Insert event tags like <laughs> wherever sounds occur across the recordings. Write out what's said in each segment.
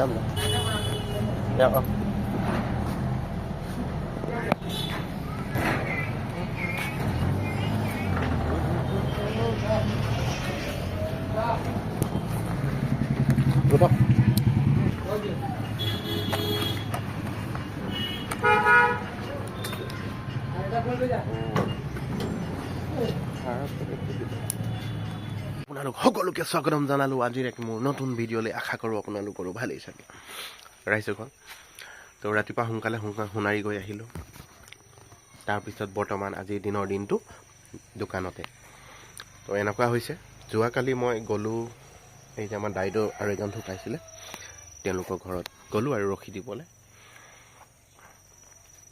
trăm này đẹp không Được không? আপোনালোক সকলোকে স্বাগতম জনালোঁ। আজিৰ এক মোৰ নতুন ভিডিঅ'লৈ আশা কৰোঁ আপোনালোকৰো ভালেই চাগে। ৰাইজসকল তো ৰাতিপুৱা সোনকালে সোণাৰী গৈ আহিলোঁ। তাৰপিছত বৰ্তমান আজিৰ দিনৰ দিনটো দোকানতে। তো এনেকুৱা হৈছে যোৱাকালি মই গ'লোঁ এই যে আমাৰ দাইদেউ আৰু এজন ঢুকাইছিলে তেওঁলোকৰ ঘৰত গ'লোঁ আৰু ৰখি দিবলৈ।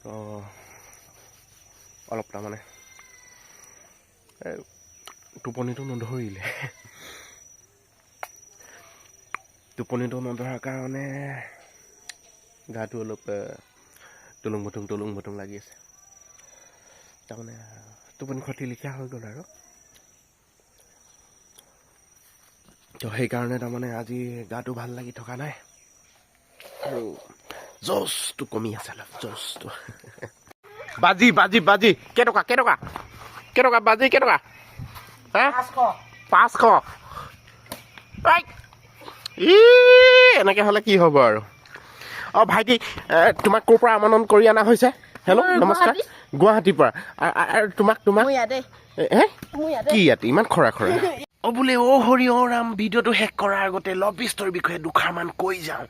তো অলপ তাৰমানে টোপনিটো নধৰিলে। টোপনিটো নধৰাৰ কাৰণে গাটো অলপ টুলুং ভুটুং টুলুং ভুটুং লাগি আছে। তাৰমানে, টোপনি খতি লিখা হৈ গ'ল আৰু। তো সেইকাৰণে তাৰমানে আজি গাটো ভালো লাগি থকা নাই। আৰু জচটো কমি আছে অলপ জচটো বাজি বাজি বাজি। কেইটকা কেইটকা কেইটকা বাজি কেইটকা হা? পাঁচশ! ই এনেকৈ হ'লে কি হ'ব আৰু? অঁ ভাইটি তোমাক ক'ৰ পৰা আমন্ত্ৰণ কৰি অনা হৈছে? হেল্ল' নমস্কাৰ। গুৱাহাটীৰ পৰা। আৰু তোমাক তোমাক কি ইয়াত? ইমান খৰা খৰা। <laughs> অ বোলে অ' হৰি অ' ৰাম ভিডিঅ'টো শেষ কৰাৰ আগতে লভ ইষ্টৰ বিষয়ে দুষাৰমান কৈ যাওঁ।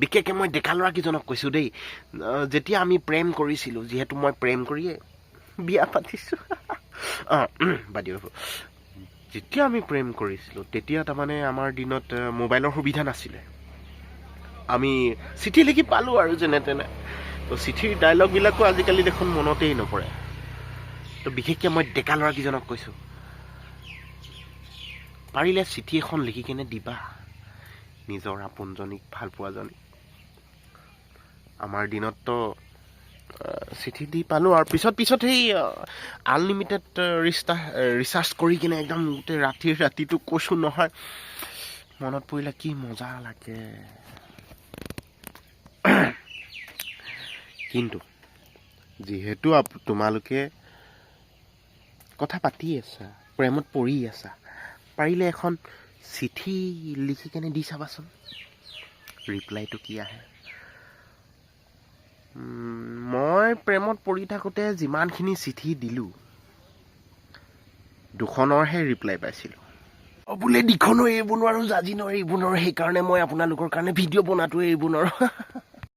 বিশেষকৈ মই ডেকা ল'ৰাকেইজনক কৈছোঁ দেই। যেতিয়া আমি প্ৰেম কৰিছিলোঁ যিহেতু মই প্ৰেম কৰিয়ে বিয়া পাতিছোঁ। <laughs> অঁ বাদ যেতিয়া আমি প্ৰেম কৰিছিলোঁ, তেতিয়া তাৰমানে আমাৰ দিনত মোবাইলৰ সুবিধা নাছিলে। আমি চিঠি লিখি পালোঁ আৰু যেনে তেনে। তো চিঠিৰ ডাইলগবিলাকো আজিকালি দেখোন মনতেই নপৰে। তো বিশেষকৈ মই ডেকা ল'ৰাকেইজনক কৈছোঁ, পাৰিলে চিঠি এখন লিখি কেনে দিবা? নিজৰ আপোনজনীক ভালো পোৱাজনীক আমাৰ দিনততো চিঠি দি পালোঁ আৰু পিছত পিছত সেই আনলিমিটেড ৰিষ্টা ৰিচাৰ্জ কৰি কিনে একদম গোটেই ৰাতিৰ ৰাতিটো কৈছোঁ নহয় মনত পৰিলে কি মজা লাগে। <clears throat> কিন্তু যিহেতু তোমালোকে কথা পাতি আছা প্ৰেমত পৰি আছা পাৰিলে এখন চিঠি লিখি কেনে দি চাবাচোন। ৰিপ্লাইটো কি আহে? মই প্ৰেমত পৰি থাকোঁতে যিমানখিনি চিঠি দিলোঁ দুখনৰহে ৰিপ্লাই পাইছিলোঁ। অ বোলে দিখনো এৰিব নোৱাৰোঁ জাজি নোৱাৰোঁ এৰিব নোৱাৰোঁ সেইকাৰণে মই আপোনালোকৰ কাৰণে ভিডিঅ' বনাটো এৰিব নোৱাৰোঁ। <laughs>